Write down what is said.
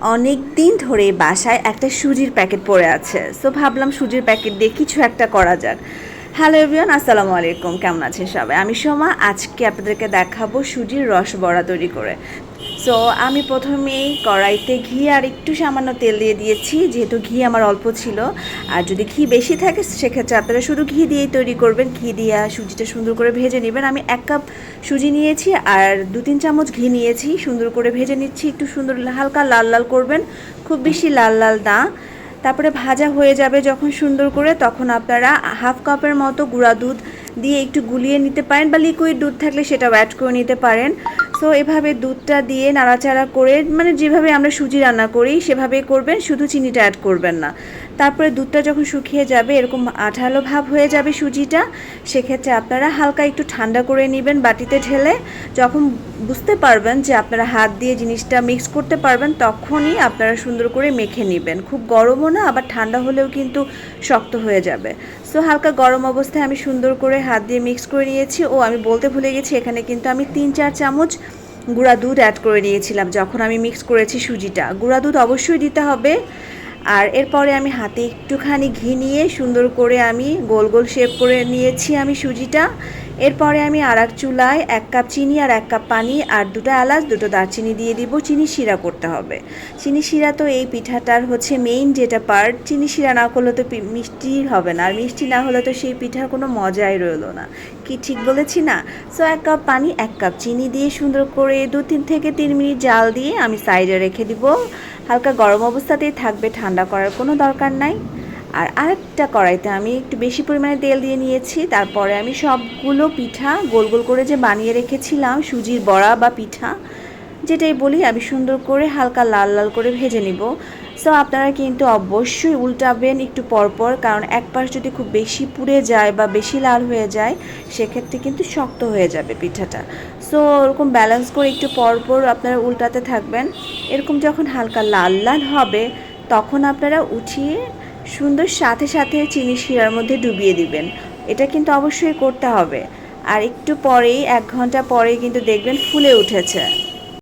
অনেক দিন ধরে বাসায় একটা সুজির প্যাকেট পড়ে আছে। সো ভাবলাম সুজির প্যাকেট দিয়ে কিছু একটা করা যাক। হ্যালো এভরিওয়ান আসসালামু আলাইকুম। কেমন আছেন সবাই? আমি সোমা। আজকে আপনাদেরকে দেখাবো সুজির রস বড়া তৈরি করে। সো আমি প্রথমেই কড়াইতে ঘি আর একটু সামান্য তেল দিয়ে দিয়েছি, যেহেতু ঘি আমার অল্প ছিল। আর যদি ঘি বেশি থাকে, সেক্ষেত্রে আপনারা শুধু ঘি দিয়েই তৈরি করবেন। ঘি দিয়ে সুজিটা সুন্দর করে ভেজে নেবেন। আমি এক কাপ সুজি নিয়েছি আর দু তিন চামচ ঘি নিয়েছি। সুন্দর করে ভেজে নিচ্ছি, একটু সুন্দর হালকা লাল লাল করবেন। খুব বেশি লাল লাল না। তারপরে ভাজা হয়ে যাবে যখন সুন্দর করে, তখন আপনারা হাফ কাপের মতো গুঁড়া দুধ দিয়ে একটু গুলিয়ে নিতে পারেন বা লিকুইড দুধ থাকলে সেটাও অ্যাড করে নিতে পারেন। সো এভাবে দুধটা দিয়ে নাড়াচাড়া করে মানে যেভাবে আমরা সুজি রান্না করি, সেভাবে করবেন, শুধু চিনিটা অ্যাড করবেন না। তারপরে দুধটা যখন শুকিয়ে যাবে, এরকম আঠালো ভাব হয়ে যাবে সুজিটা, সেক্ষেত্রে আপনারা হালকা একটু ঠান্ডা করে নেবেন বাটিতে ঢেলে। যখন বুঝতে পারবেন যে আপনারা হাত দিয়ে জিনিসটা মিক্স করতে পারবেন, তখনই আপনারা সুন্দর করে মেখে নেবেন। খুব গরমও না, আবার ঠান্ডা হলেও কিন্তু শক্ত হয়ে যাবে। সো হালকা গরম অবস্থায় আমি সুন্দর করে হাত দিয়ে মিক্স করে নিয়েছি। ও, আমি বলতে ভুলে গেছি, এখানে কিন্তু আমি তিন চার চামচ গুঁড়া দুধ অ্যাড করে নিয়েছিলাম যখন আমি মিক্স করেছি সুজিটা। গুঁড়া দুধ অবশ্যই দিতে হবে। আর এরপরে আমি হাতে একটুখানি ঘি নিয়ে সুন্দর করে আমি গোল গোল শেপ করে নিয়েছি আমি সুজিটা। এরপরে আমি আর এক চুলায় এক কাপ চিনি আর এক কাপ পানি আর দুটো এলাচ, দুটো দারচিনি দিয়ে দিব। চিনি শিরা করতে হবে। চিনি শিরা তো এই পিঠাটার হচ্ছে মেইন যেটা পার্ট চিনি শিরা না করলে তো মিষ্টি হবে না। আর মিষ্টি না হলে তো সেই পিঠার কোনো মজাই রইল না। কি ঠিক বলেছি না? সো এক কাপ পানি, এক কাপ চিনি দিয়ে সুন্দর করে দু তিন থেকে তিন মিনিট জাল দিয়ে আমি সাইডে রেখে দিব। হালকা গরম অবস্থাতেই থাকবে, ঠান্ডা করার কোনো দরকার নাই। আর আরেকটা কড়াইতে আমি একটু বেশি পরিমাণে তেল দিয়ে নিয়েছি। তারপরে আমি সবগুলো পিঠা গোল গোল করে যে বানিয়ে রেখেছিলাম, সুজির বড়া বা পিঠা, যেটাই বলি, আমি সুন্দর করে হালকা লাল লাল করে ভেজে নিব। সো আপনারা কিন্তু অবশ্যই উল্টাবেন একটু পরপর, কারণ এক পাশ যদি খুব বেশি পুড়ে যায় বা বেশি লাল হয়ে যায়, সেক্ষেত্রে কিন্তু শক্ত হয়ে যাবে পিঠাটা। সো ওরকম ব্যালেন্স করে একটু পরপর আপনারা উল্টাতে থাকবেন। এরকম যখন হালকা লাল লাল হবে, তখন আপনারা উঠিয়ে সুন্দর সাথে সাথে চিনি শিরার মধ্যে ডুবিয়ে দিবেন। এটা কিন্তু অবশ্যই করতে হবে। আর একটু পরেই, এক ঘণ্টা পরেই কিন্তু দেখবেন ফুলে উঠেছে।